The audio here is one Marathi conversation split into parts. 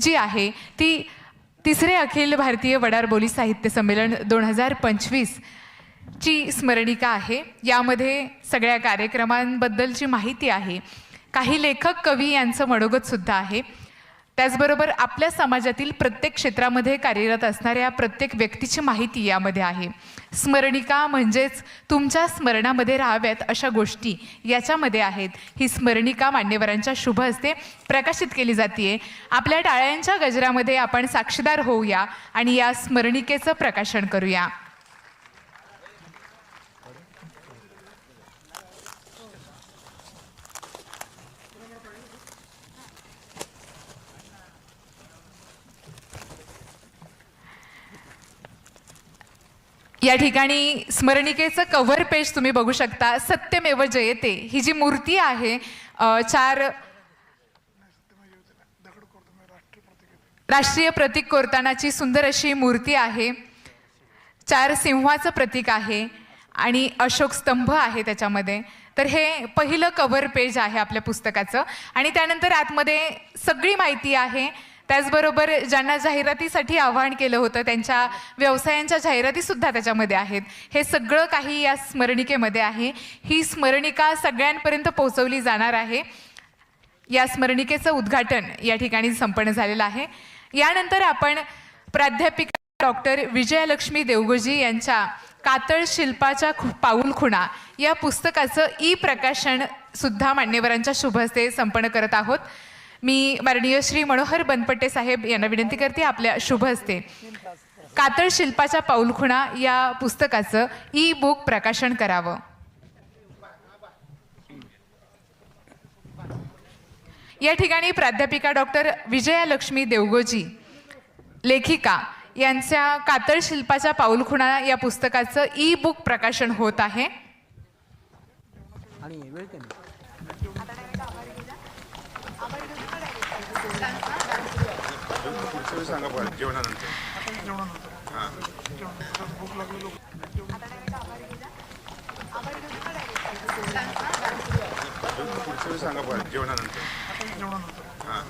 जी आहे ती तिसरे अखिल भारतीय वडार बोली साहित्य संमेलन दोन हजार पंचवीस ची स्मरणिका आहे. यामध्ये सगळ्या कार्यक्रमांबद्दलची माहिती आहे. काही लेखक कवी यांचं मनोगतसुद्धा आहे. त्याचबरोबर आपल्या समाजातील प्रत्येक क्षेत्रामध्ये कार्यरत असणाऱ्या प्रत्येक व्यक्तीची माहिती यामध्ये आहे. स्मरणिका म्हणजेच तुमच्या स्मरणामध्ये राहाव्यात अशा गोष्टी याच्यामध्ये आहेत. ही स्मरणिका मान्यवरांच्या शुभ हस्ते प्रकाशित केली जाते आपल्या टाळ्यांच्या गजरामध्ये आपण साक्षीदार होऊया आणि या स्मरणिकेचं प्रकाशन करूया. या ठिकाणी स्मरणिकेचं कव्हर पेज तुम्ही बघू शकता. सत्यमेव जयते. ही जी मूर्ती आहे चार राष्ट्रीय प्रतीक कोरतानाची सुंदर अशी मूर्ती आहे. चार सिंहाचं प्रतीक आहे आणि अशोक स्तंभ आहे त्याच्यामध्ये. तर हे पहिलं कव्हर पेज आहे आपल्या पुस्तकाचं. आणि त्यानंतर आतमध्ये सगळी माहिती आहे. त्याचबरोबर ज्यांना जाहिरातीसाठी आवाहन केलं होतं त्यांच्या व्यवसायांच्या जाहिरातीसुद्धा त्याच्यामध्ये आहेत. हे सगळं काही या स्मरणिकेमध्ये आहे. ही स्मरणिका सगळ्यांपर्यंत पोहोचवली जाणार आहे. या स्मरणिकेचं उद्घाटन या ठिकाणी संपन्न झालेलं आहे. यानंतर आपण प्राध्यापिका डॉक्टर विजयलक्ष्मी देवगोजी यांच्या कातळ शिल्पाच्या खु पाऊल खुणा या पुस्तकाचं ई प्रकाशन सुद्धा मान्यवरांच्या शुभ हस्ते संपन्न करत आहोत. मी माननीय श्री मनोहर बनपट्टे साहेब यांना विनंती करते आपल्या शुभ हस्ते. कातळ शिल्पाच्या पाऊलखुणा या पुस्तकाचं ई बुक प्रकाशन करावं. या ठिकाणी प्राध्यापिका डॉक्टर विजयालक्ष्मी देवगोजी लेखिका यांच्या कातळ शिल्पाच्या पाऊलखुणा या पुस्तकाचं ई बुक प्रकाशन होत आहे. आणि वेळ कमी पुढच्या वेळी सांगा पण जेवणानंतर. पुढच्या वेळी सांगा पण जेवणानंतर हां.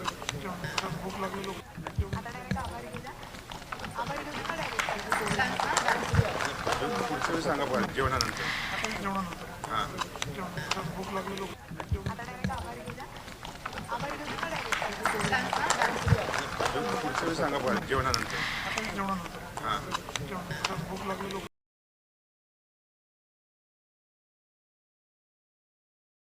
पुढच्या वेळी सांगा पण जेवणानंतर हां पुढच्या वेळी सांगा पण जेवणानंतर हां